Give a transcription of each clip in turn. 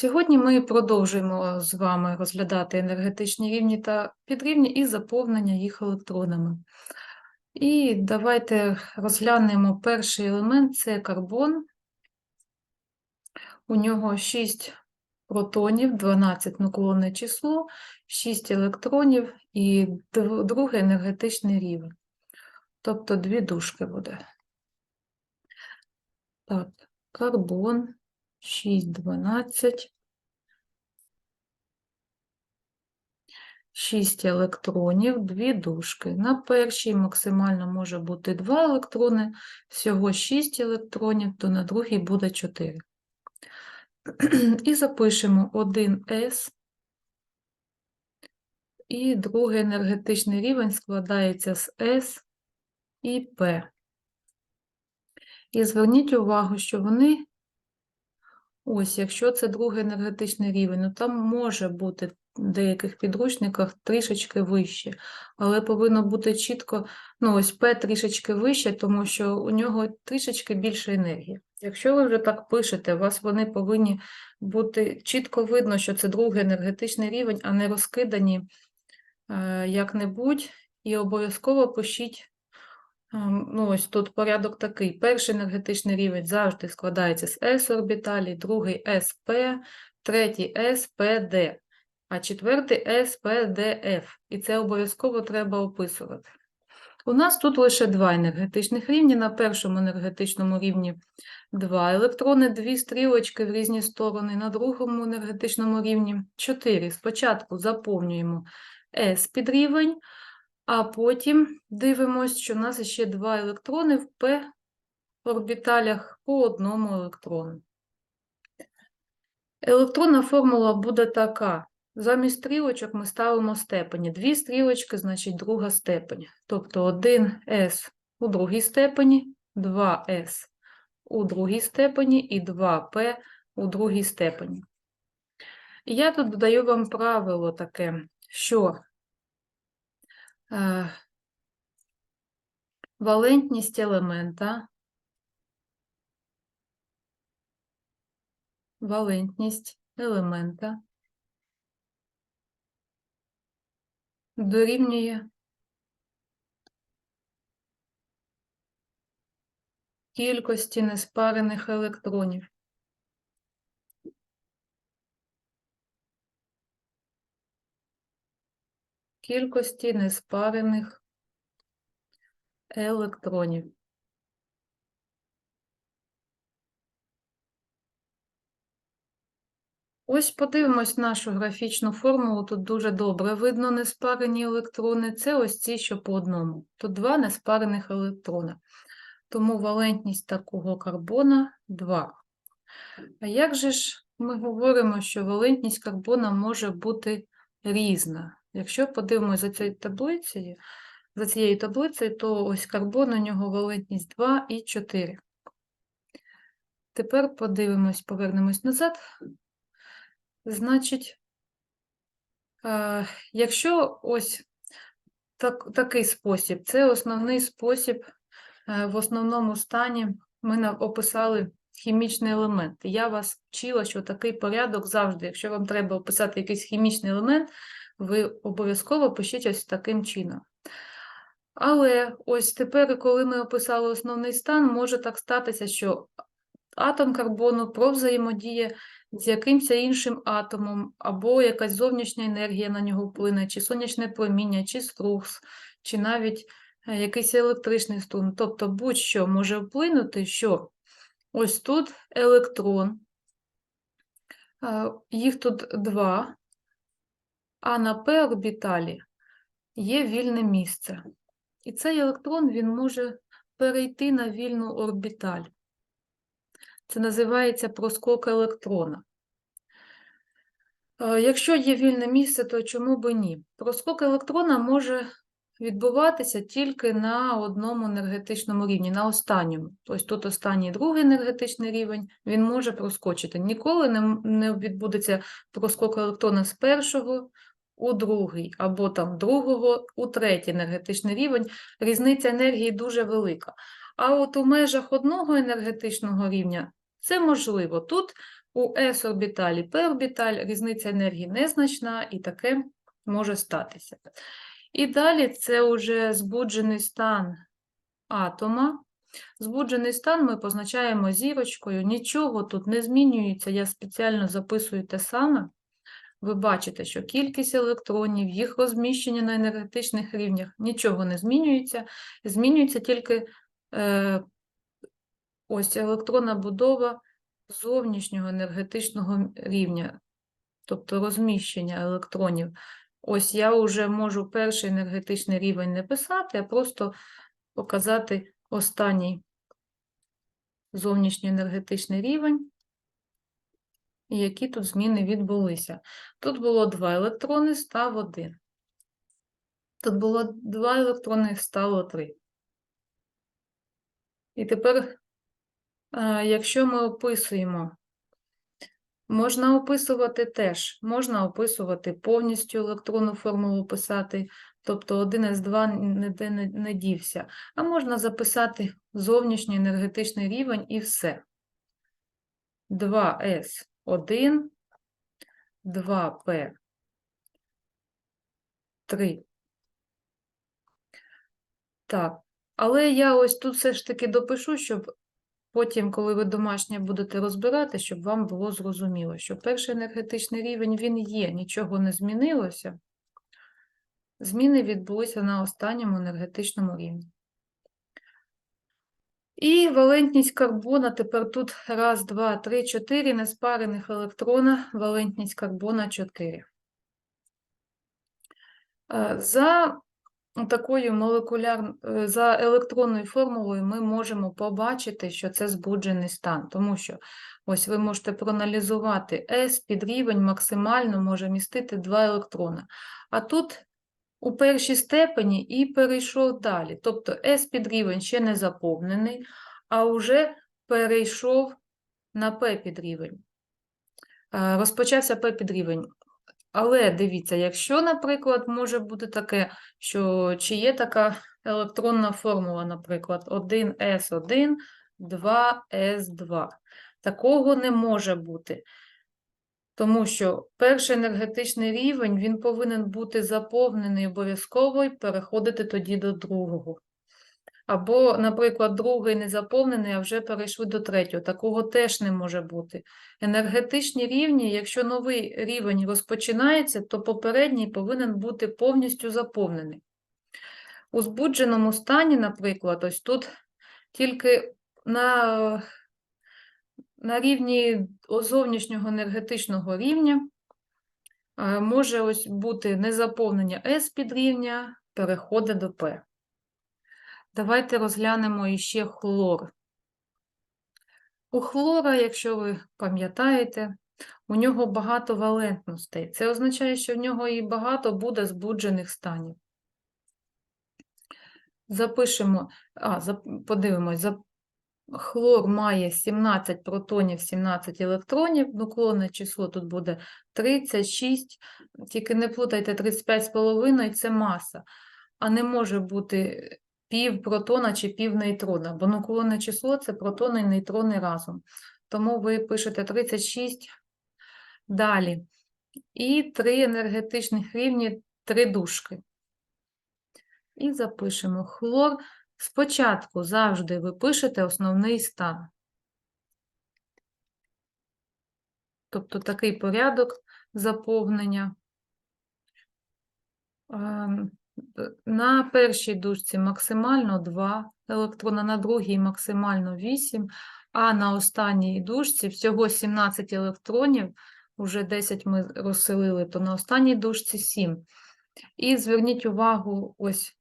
Сьогодні ми продовжуємо з вами розглядати енергетичні рівні та підрівні і заповнення їх електронами. І давайте розглянемо перший елемент це карбон. У нього 6 протонів, 12 нуклонне число, 6 електронів і другий енергетичний рівень. Тобто дві дужки буде. Так, карбон 6, 12. 6 електронів, дві дужки. На першій максимально може бути 2 електрони, всього 6 електронів, то на другій буде 4. І запишемо 1С. І другий енергетичний рівень складається з С і П. І зверніть увагу, що вони, ось, якщо це другий енергетичний рівень, ну там може бути деяких підручниках трішечки вище, але повинно бути чітко, ну ось П трішечки вище, тому що у нього трішечки більше енергії. Якщо ви вже так пишете, у вас вони повинні бути чітко видно, що це другий енергетичний рівень, а не розкидані е, як-небудь, і обов'язково пишіть Ем, Ну, ось тут порядок такий. Перший енергетичний рівень завжди складається з s-орбіталій, другий СП, третій СПД, а четвертий СПДФ. І це обов'язково треба описувати. У нас тут лише два енергетичних рівні. На першому енергетичному рівні два електрони, дві стрілочки в різні сторони. На другому енергетичному рівні чотири. Спочатку заповнюємо S під рівень, а потім дивимось, що в нас ще два електрони в P орбіталях по одному електрону. Електронна формула буде така. Замість стрілочок ми ставимо степені. Дві стрілочки, значить друга степень. Тобто 1С у другій степені, 2С у другій степені і 2П у другій степені. І я тут додаю вам правило таке, що е, валентність елемента, валентність елемента дорівнює кількості неспарених електронів. Кількості неспарених електронів. Ось подивимось нашу графічну формулу. Тут дуже добре видно неспарені електрони. Це ось ці, що по одному. Тут два неспарених електрона. Тому валентність такого карбона 2. А як же ж ми говоримо, що валентність карбона може бути різна? Якщо подивимося за цією таблицею, за цією таблицею, то ось карбон у нього валентність 2 і 4. Тепер подивимось, повернемось назад. Значить, е, якщо ось так, такий спосіб, це основний спосіб, е, в основному стані ми описали хімічний елемент. Я вас вчила, що такий порядок завжди, якщо вам треба описати якийсь хімічний елемент, ви обов'язково пишіть ось таким чином. Але ось тепер, коли ми описали основний стан, може так статися, що атом карбону провзаємодіє з якимось іншим атомом, або якась зовнішня енергія на нього вплине, чи сонячне проміння, чи струс, чи навіть е, якийсь електричний струм. Тобто будь-що може вплинути, що ось тут електрон, е, їх тут два, а на p-орбіталі є вільне місце. І цей електрон він може перейти на вільну орбіталь. Це називається проскок електрона. Е, Якщо є вільне місце, то чому б і ні? Проскок електрона може відбуватися тільки на одному енергетичному рівні, на останньому. Ось тут останній другий енергетичний рівень, він може проскочити. Ніколи не відбудеться проскок електрона з першого у другий, або там другого у третій енергетичний рівень. Різниця енергії дуже велика. А от у межах одного енергетичного рівня Це можливо. Тут у s орбіталі p орбіталь різниця енергії незначна, і таке може статися. І далі це вже збуджений стан атома. Збуджений стан ми позначаємо зірочкою, нічого тут не змінюється, я спеціально записую те саме. Ви бачите, що кількість електронів, їх розміщення на енергетичних рівнях нічого не змінюється. Змінюється тільки е, ось електронна будова зовнішнього енергетичного рівня, тобто розміщення електронів. Ось я вже можу перший енергетичний рівень не писати, а просто показати останній зовнішній енергетичний рівень, і які тут зміни відбулися. Тут було два електрони, став один. Тут було два електрони, стало три. І тепер, якщо ми описуємо, можна описувати теж, можна описувати повністю електронну формулу писати, тобто 1С2 ніде не, дівся, а можна записати зовнішній енергетичний рівень і все. 2С1, 2П3. Так, але я ось тут все ж таки допишу, щоб потім, коли ви домашнє будете розбирати, щоб вам було зрозуміло, що перший енергетичний рівень він є, нічого не змінилося. Зміни відбулися на останньому енергетичному рівні. І валентність карбона тепер тут раз, два, три, чотири неспарених електрона, валентність карбона 4. Е, За такою молекуляр... е, за електронною формулою ми можемо побачити, що це збуджений стан, тому що ось ви можете проаналізувати S під рівень максимально може містити 2 електрона. А тут у першій степені і перейшов далі. Тобто S під рівень ще не заповнений, а вже перейшов на P під рівень. Е, Розпочався P під рівень. Але дивіться, якщо, наприклад, може бути таке, що чи є така електронна формула, наприклад, 1s1, 2s2. Такого не може бути. Тому що перший енергетичний рівень він повинен бути заповнений обов'язково і переходити тоді до другого. Або, наприклад, другий не заповнений, а вже перейшли до третього. Такого теж не може бути. Енергетичні рівні, якщо новий рівень розпочинається, то попередній повинен бути повністю заповнений. У збудженому стані, наприклад, ось тут тільки на, на рівні зовнішнього енергетичного рівня е, може ось бути незаповнення S підрівня, переходить до P. Давайте розглянемо іще хлор. У хлора, якщо ви пам'ятаєте, у нього багато валентностей. Це означає, що в нього і багато буде збуджених станів. Запишемо, а, подивимось, хлор має 17 протонів, 17 електронів, нуклонне число тут буде 36, тільки не плутайте 35,5 це маса, а не може бути пів протона чи пів нейтрона, бо нуклонне число це протони і нейтрони разом. Тому ви пишете 36 далі. І три енергетичних рівні, три дужки. І запишемо хлор. Спочатку завжди ви пишете основний стан. Тобто такий порядок заповнення. На першій дужці максимально 2 електрона, на другій максимально 8, а на останній дужці всього 17 електронів, уже 10 ми розселили, то на останній дужці 7. І зверніть увагу, ось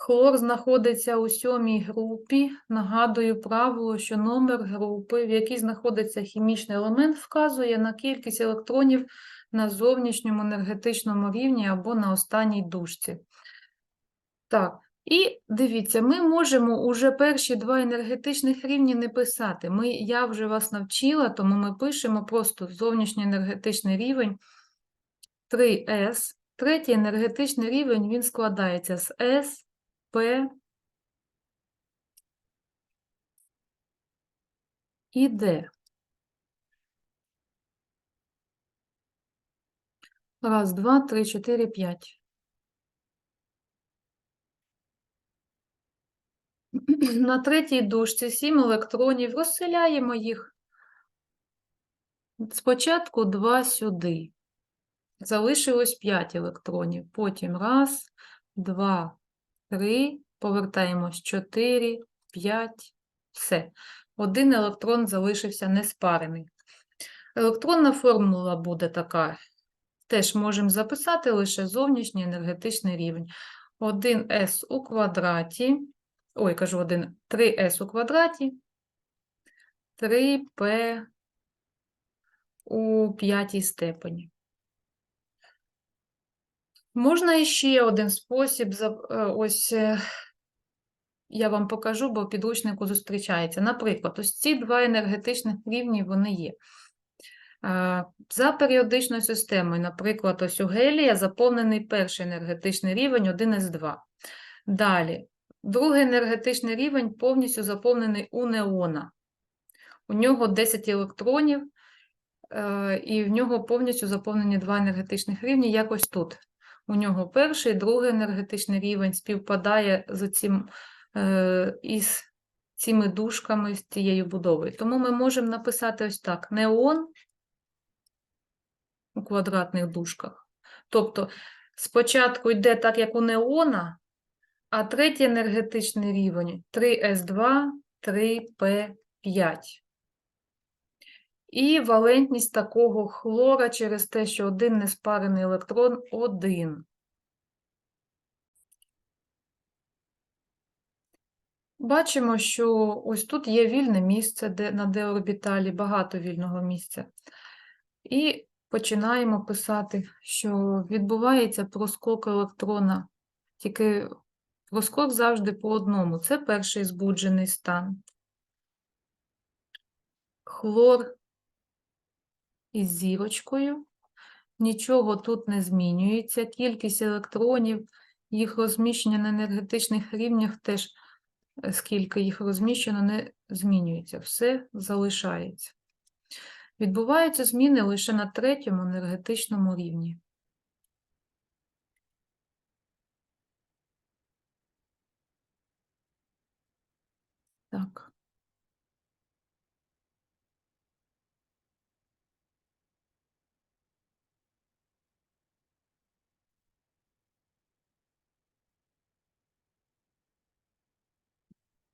Хлор знаходиться у сьомій групі. Нагадую правило, що номер групи, в якій знаходиться хімічний елемент, вказує на кількість електронів на зовнішньому енергетичному рівні або на останній дужці. Так, і дивіться, ми можемо уже перші два енергетичних рівні не писати. Ми, я вже вас навчила, тому ми пишемо просто зовнішній енергетичний рівень 3С. Третій енергетичний рівень він складається з С. П, і Д. Раз, два, три, чотири, п'ять. На третій дужці 7 електронів. Розселяємо їх. Спочатку 2 сюди. Залишилось 5 електронів. Потім раз, два, три. Повертаємось 4, 5. Все. Один електрон залишився неспарений. Електронна формула буде така. Теж можемо записати лише зовнішній енергетичний рівень. 1С у квадраті, ой, кажу 1, 3С у квадраті, 3П у п'ятій степені. Можна іще один спосіб, е, ось е, я вам покажу, бо в підручнику зустрічається. Наприклад, ось ці два енергетичних рівні вони є. За періодичною системою, наприклад, ось у гелія заповнений перший енергетичний рівень 1С2. Далі, другий енергетичний рівень повністю заповнений у неона. У нього 10 електронів, е, і в нього повністю заповнені два енергетичних рівні, якось тут. У нього перший, другий енергетичний рівень співпадає з цим, е, із цими дужками, з цією будовою. Тому ми можемо написати ось так: неон у квадратних дужках. Тобто спочатку йде так, як у неона, а третій енергетичний рівень 3С2, 3П5. І валентність такого хлора через те, що один неспарений електрон – 1. Бачимо, що ось тут є вільне місце де, на d-орбіталі, багато вільного місця. І починаємо писати, що відбувається проскок електрона, тільки проскок завжди по одному. Це перший збуджений стан. Хлор із зірочкою. Нічого тут не змінюється. Кількість електронів, їх розміщення на енергетичних рівнях теж, е, скільки їх розміщено, не змінюється. Все залишається. Відбуваються зміни лише на третьому енергетичному рівні. Так.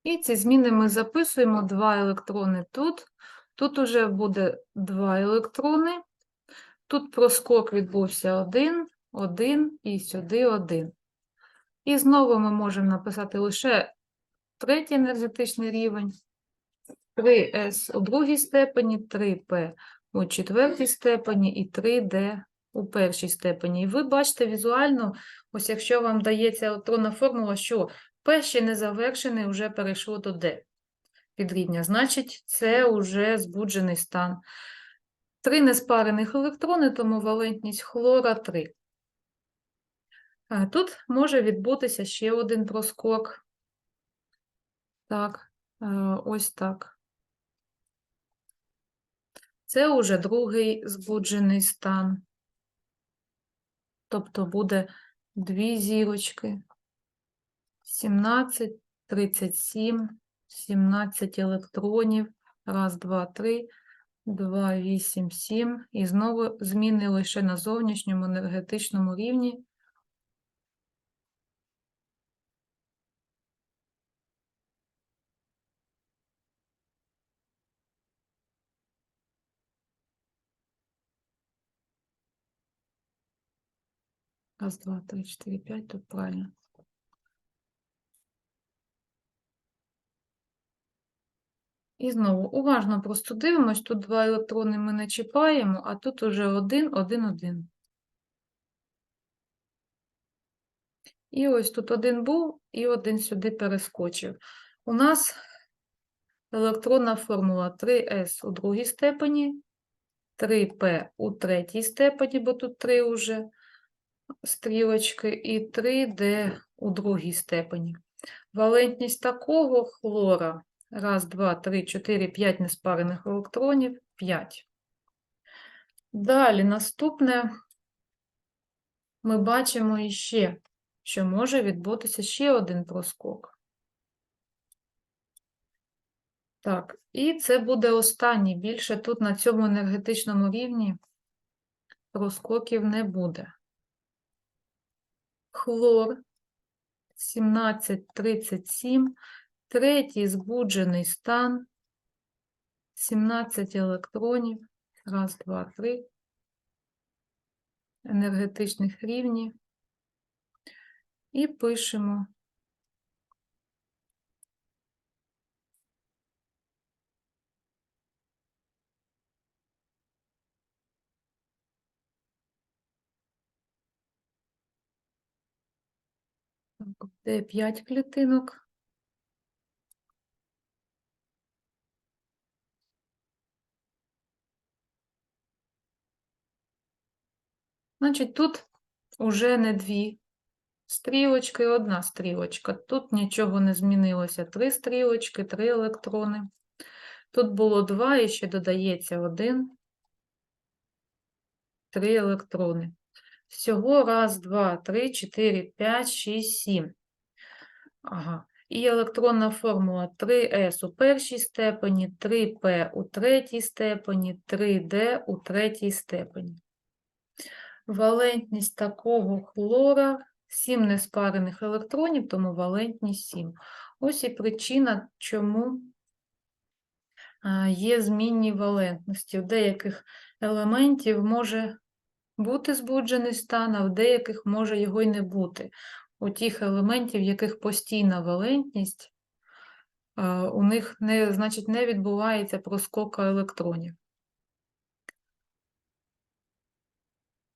І ці зміни ми записуємо два електрони тут. Тут уже буде два електрони. Тут проскок відбувся один, один і сюди один. І знову ми можемо написати лише третій енергетичний рівень, 3С у другій степені, 3П у четвертій степені і 3D у першій степені. І ви бачите візуально, ось якщо вам дається електронна формула, що П ще не завершений, вже перейшло до D підрівня. Значить, це вже збуджений стан. Три неспарених електрони, тому валентність хлора 3. Тут може відбутися ще один проскок. Так, е, ось так. Це вже другий збуджений стан. Тобто буде дві зірочки. 17, 37, 17 електронів. Раз, два, три, два, вісім, сім. І знову зміни лише на зовнішньому енергетичному рівні. Раз, два, три, чотири, п'ять, тут правильно. І знову уважно просто дивимось, тут два електрони ми не чіпаємо, а тут уже один, один, один. І ось тут один був, і один сюди перескочив. У нас електронна формула 3С у другій степені, 3П у третій степені, бо тут 3 уже стрілочки, і 3D у другій степені. Валентність такого хлора Раз, два, три, чотири, п'ять неспарених електронів. П'ять. Далі наступне ми бачимо іще, що може відбутися ще один проскок. Так, і це буде останній. Більше тут на цьому енергетичному рівні проскоків не буде. Хлор 1737, третій збуджений стан, 17 електронів, раз, два, три, енергетичних рівні. І пишемо де 5 клітинок. Значить, тут уже не дві стрілочки, одна стрілочка. Тут нічого не змінилося. Три стрілочки, три електрони. Тут було два і ще додається один. Три електрони. Всього раз, два, три, чотири, п'ять, шість, сім. Ага. І електронна формула 3С у першій степені, 3П у третій степені, 3D у третій степені. Валентність такого хлора 7 неспарених електронів, тому валентність 7. Ось і причина, чому є змінні валентності. В деяких елементів може бути збуджений стан, а в деяких може його й не бути. У тих елементів, в яких постійна валентність, у них не, значить, не відбувається проскока електронів.